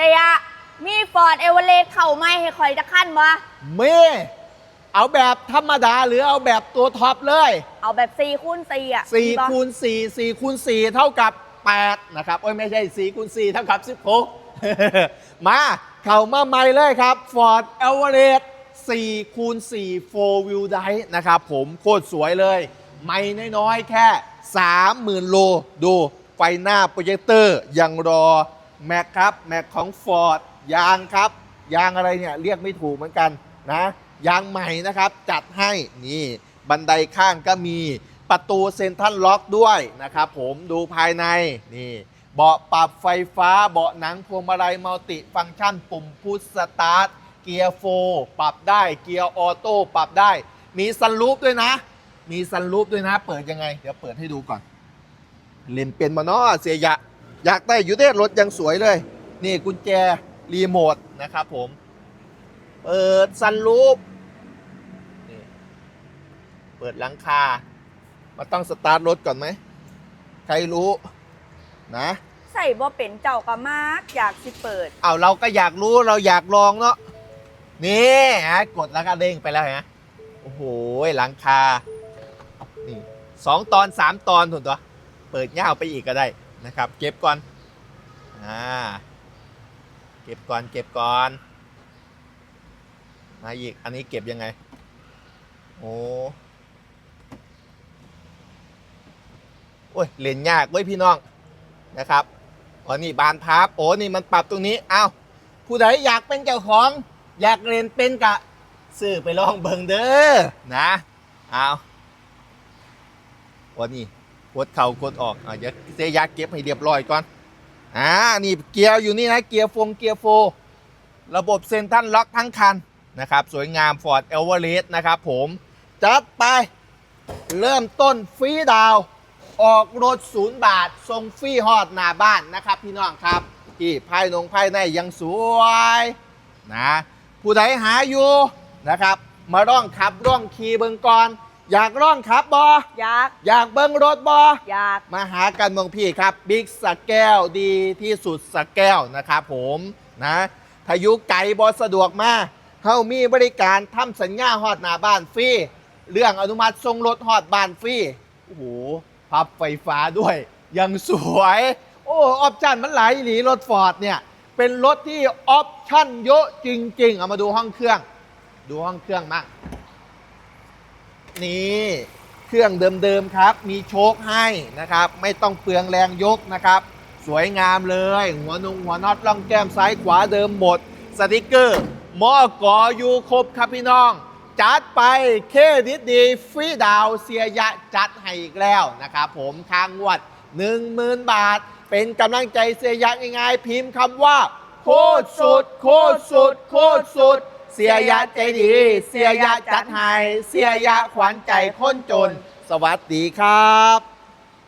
แต่ยะมีฟอร์ดเอเวอเรสต์เข้าไม่ให้คอยจะขั้นวะเมเอาแบบธรรมดาหรือเอาแบบตัวท็อปเลยเอาแบบ4คูณ4อะ4มีปะคูณ4 4คูณ4เท่ากับ 8 นะครับโอ้ยไม่ใช่4คูณ4เท่ากับ 16 มาเข้ามาใหม่เลยครับ Ford e v e r e s t 4คูณ4 4 wheel drive นะครับผมโคตรสวยเลย ไม่น้อยๆ แค่ 30,000 โล ดูไฟหน้าโปรเจคเตอร์ยังรอ แม็กครับแม็กของ Ford ยางครับ ยางอะไรเนี่ยเรียกไม่ถูกเหมือนกันนะยางใหม่นะครับจัดให้นี่บันไดข้างก็มีประตูเซ็นทรัลล็อกด้วยนะครับผมดูภายในนี่เบาะปรับไฟฟ้าเบาะหนังพวงมาลัยมัลติฟังก์ชัน ปุ่มพุชสตาร์ทเกียร์โฟร์ปรับได้เกียร์ออโต้ปรับได้ มีซันรูฟด้วยนะ มีซันรูฟด้วยนะ เปิดยังไง เดี๋ยวเปิดให้ดูก่อน เล่นเป็นมาเนาะเสียยะ อยากได้อยู่เด้รถยังสวยเลย นี่กุญแจรีโมทนะครับผม เปิดซันรูฟนี่เปิดหลังคา มาต้องสตาร์ทรถก่อนไหม ใครรู้นะใส่บ่เป็นเจ้ากะมากอยากสิเปิด เอาเราก็อยากรู้เราอยากลองเนาะนี่ฮะกดแล้วก็เด้งไปแล้วฮะโอ้โหหลังคานี่สองตอนสามตอนถูกตัวเปิดยาวไปอีกก็ได้ นะครับ เก็บก่อน อ่า เก็บก่อน เก็บก่อน มาอีก อันนี้เก็บยังไง โอ้โอ้ยเล่นยากเว้ยพี่น้อง นะครับ อ๋อ นี่บานพับ โอ้ นี่มันปรับตรงนี้ เอ้า ผู้ใดอยากเป็นเจ้าของ อยากเรียนเป็นกะซื้อไปลองเบิงเด้อ นะ เอาวันนี้ กดเข่ากดออกอะเดี๋ยวเซยาเก็บให้เรียบร้อยก่อนอ่านี่เกียร์อยู่นี่นะเกียร์ฟงเกียร์โฟ ระบบเซนทรัลล็อกทั้งคันนะครับ สวยงาม Ford e v e r e s t นะครับผม จัดไปเริ่มต้นฟรีดาวออกรถศูนย์บาททรงฟรีฮอดหน้าบ้านนะครับพี่น้องครับที่ภายนงภายในยังสวยนะผู้ใดหาอยู่นะครับ มาร่องขับร่องขี่เบิงก่อน อยากร่องขับบออยากอยากเบิงรถบออยากมาหากันเมืองพี่ครับบิ๊กสกแก้วดีที่สุดสกแก้วนะครับผมนะถ้าอยุไก่บอสะดวกมาเฮามีบริการทำสัญญาฮอดหน้าบ้านฟรีเรื่องอนุมัติส่งรถฮอดบ้านฟรีโอ้โหพับไฟฟ้าด้วย ยังสวย โอ้ออปชั่นมันหลายหลีรถฟอร์ดเนี่ย เป็นรถที่ออปชั่นเยอะจริง ๆ เอามาดูห้องเครื่อง ดูห้องเครื่องมาก นี่เครื่องเดิมๆครับ มีโชคให้นะครับ ไม่ต้องเปลืองแรงยกนะครับ สวยงามเลย หัวนุงหัวน็อตล่องแก้มซ้ายขวาเดิมหมด สติกเกอร์หม้อกออยู่ครบครับพี่น้อง จัดไปเครดิตดีฟรีดาวเสียยะจัดให้อีกแล้วนะครับผมค้างงวด10,000 บาท เป็นกำลังใจเสียยะง่ายๆพิมพ์คำว่า โคตรสุด โคตรสุด โคตรสุด เสียยะใจดี เสียยะจัดให้เสียยะขวัญใจคนจน สวัสดีครับ